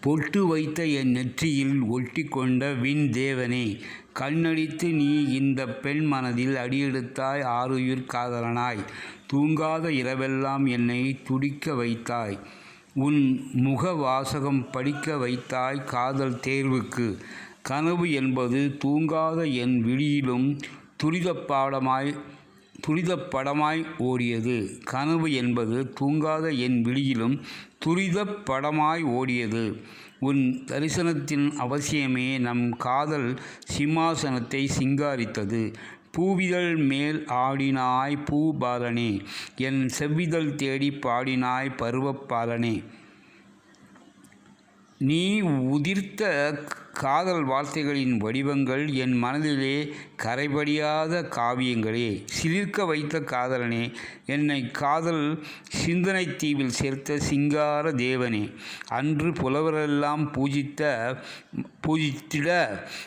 பொட்டு வைத்த என் நெற்றியில் ஒட்டிக்கொண்ட விண் தேவனே கண்ணடித்து நீ இந்த பெண் மனதில் அடியெடுத்தாய் ஆருயிர் காதலனாய். தூங்காத இரவெல்லாம் என்னை துடிக்க வைத்தாய். உன் முக வாசகம் படிக்க வைத்தாய் காதல் தேர்வுக்கு. கனவு என்பது தூங்காத என் விழியிலும் துரித பாடமாய் துரிதப் படமாய் ஓடியது. கனவு என்பது தூங்காத என் விழியிலும் துரிதப் படமாய் ஓடியது. உன் தரிசனத்தின் அவசியமே நம் காதல் சிம்மாசனத்தை சிங்காரித்தது. பூவிதழ் மேல் ஆடினாய் பூபாலனே என் செவ்விதழ் தேடிப் பாடினாய் பருவப்பாலனே. நீ உதிர்த்த காதல் வார்த்தைகளின் வடிவங்கள் என் மனதிலே கரைபடியாத காவியங்களே. சிலிர்க்க வைத்த காதலனே என்னை காதல் சிந்தனை தீவில் சேர்த்த சிங்கார தேவனே. அன்று புலவரெல்லாம் பூஜித்த பூஜித்திட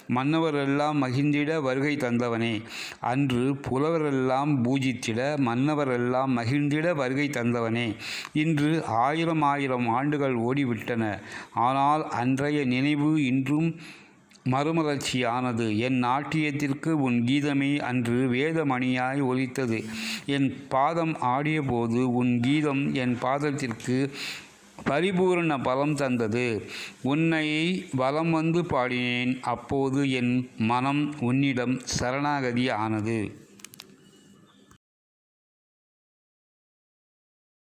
மன்னவரெல்லாம் மகிழ்ந்திட வருகை தந்தவனே. அன்று புலவரெல்லாம் பூஜித்திட மன்னவரெல்லாம் மகிழ்ந்திட வருகை தந்தவனே. இன்று ஆயிரம் ஆயிரம் ஆண்டுகள் ஓடிவிட்டன. ஆனால் அன்றைய நினைவு இன்றும் மறுமலர்ச்சியானது என் நாட்டியத்திற்கு உன் கீதமே அன்று வேதமணியாய் ஒலித்தது. என் பாதம் ஆடியபோது உன் கீதம் என் பாதத்திற்கு பரிபூரண பலம் தந்தது. உன்னை வலம் வந்து பாடினேன் அப்போது என் மனம் உன்னிடம் சரணாகதி ஆனது